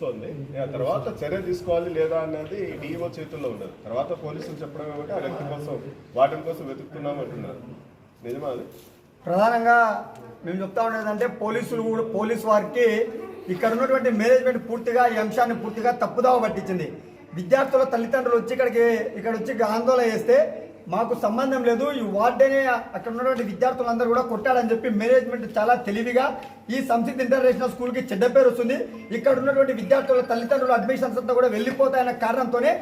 తెలుస్తోంది. ఆ తర్వాత చర్య తీసుకోవాలి లేదా అనేది డిఈఓ చేతుల్లో ఉన్నది తర్వాత పోలీసులు చెప్పడం ఏమంటే? ఆ వ్యక్తి కోసం వాటిని కోసం వెతుకుతున్నాం అంటున్నారు. నిజమా అది? ప్రధానంగా మేము చెప్తా ఉండేది అంటే పోలీసులు కూడా పోలీసు వారికి ఇక్కడ ఉన్నటువంటి మేనేజ్మెంట్ పూర్తిగా ఈ అంశాన్ని పూర్తిగా తప్పుదావ పట్టించింది. విద్యార్థుల తల్లిదండ్రులు వచ్చి ఇక్కడికి ఇక్కడ వచ్చి ఆందోళన చేస్తే మాకు సంబంధం లేదు. ఈ వార్డేనే అక్కడ ఉన్నటువంటి విద్యార్థులందరూ కూడా కొట్టాడని చెప్పి మేనేజ్మెంట్ చాలా తెలివిగా ఈ సంసిద్ధ్ ఇంటర్నేషనల్ స్కూల్కి చెడ్డ పేరు వస్తుంది. ఇక్కడ ఉన్నటువంటి విద్యార్థుల తల్లిదండ్రుల అడ్మిషన్స్ అంతా కూడా వెళ్ళిపోతాయన్న కారణంతోనే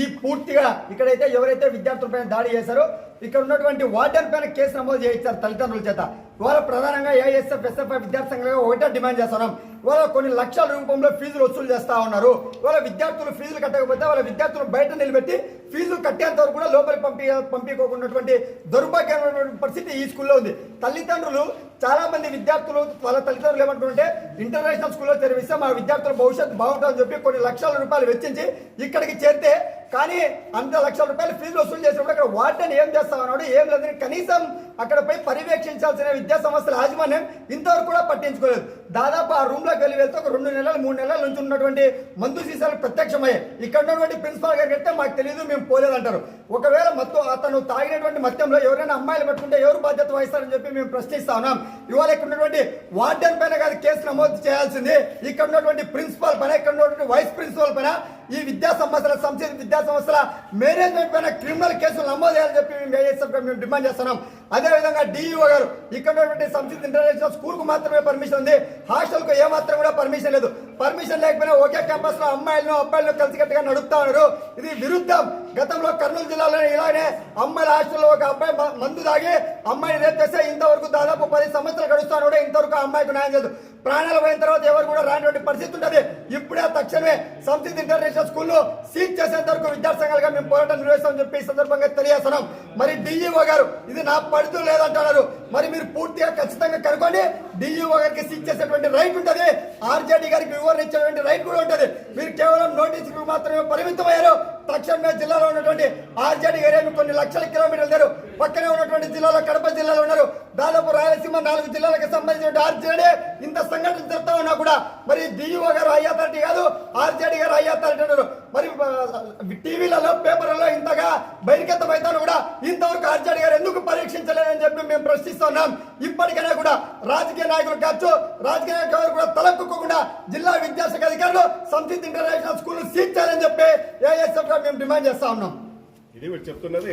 ఈ పూర్తిగా ఇక్కడైతే ఎవరైతే విద్యార్థులపైన దాడి చేశారో ఇక్కడ ఉన్నటువంటి వార్డెన్ పైన కేసు నమోదు చేయించారు తల్లిదండ్రుల చేత. ఇవాళ ప్రధానంగా ఏఎస్ఎఫ్ ఎస్ఎఫ్ఐ విద్యార్థి సంఘంగా ఒకటే డిమాండ్ చేస్తున్నాం. ఇవాళ కొన్ని లక్షల రూపంలో ఫీజులు వసూలు చేస్తా ఉన్నారు. ఇవాళ విద్యార్థులు ఫీజులు కట్టకపోతే వాళ్ళ విద్యార్థులు బయట నిలబెట్టి ఫీజులు కట్టేంత వరకు కూడా లోపలికి పంపి పంపించుకోకున్నటువంటి దౌర్భాగ్యమైనటువంటి పరిస్థితి ఈ స్కూల్లో ఉంది. తల్లిదండ్రులు చాలా మంది విద్యార్థులు వాళ్ళ తల్లిదండ్రులు ఏమంటుంటే ఇంటర్నేషనల్ స్కూల్లో చేర్పిస్తే మా విద్యార్థుల భవిష్యత్తు బాగుంటుందని చెప్పి కొన్ని లక్షల రూపాయలు వెచ్చించి ఇక్కడికి చేరితే కానీ అంత లక్షల రూపాయలు ఫీజులు వసూలు చేసినప్పుడు అక్కడ వార్డెన్ ఏం చేస్తా ఉన్నాడు ఏం లేదని కనీసం అక్కడపై పర్యవేక్షించాల్సిన విద్యా సంస్థల యాజమాన్యం ఇంతవరకు కూడా పట్టించుకోలేదు. దాదాపు ఆ రూమ్లోకి వెళ్ళి వెళ్తే ఒక రెండు నెలలు మూడు నెలల నుంచి ఉన్నటువంటి మందు సీసాలు ప్రత్యక్షమయ్యాయి. ఇక్కడ ఉన్నటువంటి ప్రిన్సిపాల్ గారికి అయితే మాకు తెలియదు మేము పోలేదంటారు. ఒకవేళ మొత్తం అతను తాగినటువంటి మత్యంలో ఎవరైనా అమ్మాయిలు పట్టుకుంటే ఎవరు బాధ్యత వహిస్తారని చెప్పి మేము ప్రశ్నిస్తా ఉన్నాం. ఇవాళ ఇక్కడ ఉన్నటువంటి వార్డెన్ పైన కాదు కేసు నమోదు చేయాల్సింది. ఇక్కడ ఉన్నటువంటి ప్రిన్సిపాల్ పైన ఇక్కడ ఉన్నటువంటి వైస్ ప్రిన్సిపాల్ పైన ఈ విద్యా సంస్థల సంస్థ విద్యా సంస్థల మేనేజ్మెంట్ పైన క్రిమినల్ కేసులు నమోదు చేయాలని చెప్పి మేము ఏఎస్ఎఫ్ మేము డిమాండ్ చేస్తున్నాం. అదేవిధంగా డిఈఓ గారు ఇక్కడ ఉన్నటువంటి ఇంటర్నేషనల్ స్కూల్కు మాత్రమే పర్మిషన్ ఉంది. హాస్టల్కు ఏమాత్రం కూడా పర్మిషన్ లేదు. పర్మిషన్ లేకపోయినా ఒకే క్యాంపస్లో అమ్మాయిలను అబ్బాయిలను కలిసికట్టుగా నడుపుతా ఉన్నారు. ఇది విరుద్ధం. గతంలో కర్నూలు జిల్లాలో ఇలానే అమ్మాయిల హాస్టల్లో ఒక అబ్బాయి మందు తాగి అమ్మాయిని రేప్ చేస్తే ఇంతవరకు దాదాపు పది సంవత్సరాలు గడుస్తాను కూడా ఇంతవరకు అమ్మాయికి న్యాయం చేయదు ప్రాణాలు పోయిన తర్వాత ఎవరు కూడా రానటువంటి పరిస్థితి ఉంటుంది. ఇప్పుడే తక్షణమే సంస్కృతి ఇంటర్నేషనల్ స్కూల్లో సీట్ చేసేంత వరకు విద్యార్థి సంఘాలుగా మేము పోరాటం నిర్వహిస్తామని చెప్పి ఈ సందర్భంగా తెలియజేస్తున్నాం. మరి డిఈఓ గారు ఇది నా పడుతూ లేదంటున్నారు మరి మీరు పూర్తిగా ఖచ్చితంగా కనుక్కొని డిఈఓ గారికి సీట్ చేసేటువంటి రైట్ ఉంటుంది. ఆర్జేడీ గారికి వివరణ ఇచ్చేటువంటి రైట్ కూడా ఉంటుంది. మీరు కేవలం నోటీసులకు మాత్రమే పరిమితమయ్యారు. తక్షణమే జిల్లాలో ఉన్నటువంటి ఆర్జేడీ ఏరియాను కొన్ని లక్షల కిలోమీటర్లు లేరు. పక్కనే ఉన్నటువంటి జిల్లాలో కడప జిల్లాలో ఉన్నారు. దాదాపు రాయలసీమ నాలుగు జిల్లాలకు సంబంధించిన ఆర్జేడీ ఇంత సంఘటన జరుగుతా ఉన్నా కూడా మరి డిఈఓ గారు హై అథారిటీ కాదు. ఆర్జేడీ గారు హై అథారిటీ అన్నారు మరి టీవీలలో పేపర్లలో ఇంతగా బహిర్గతమైతాను కూడా ఇంత రాజకీయ నాయకులు కూడా తలెత్తుకోకుండా జిల్లా విద్యాశాఖ అధికారులు సంసిద్ధ్ ఇంటర్నేషనల్ స్కూల్ సీట్ చేయాలని చెప్పి ఏఎస్ఎఫ్ మేము డిమాండ్ చేస్తా ఉన్నాం. ఇది చెప్తున్నది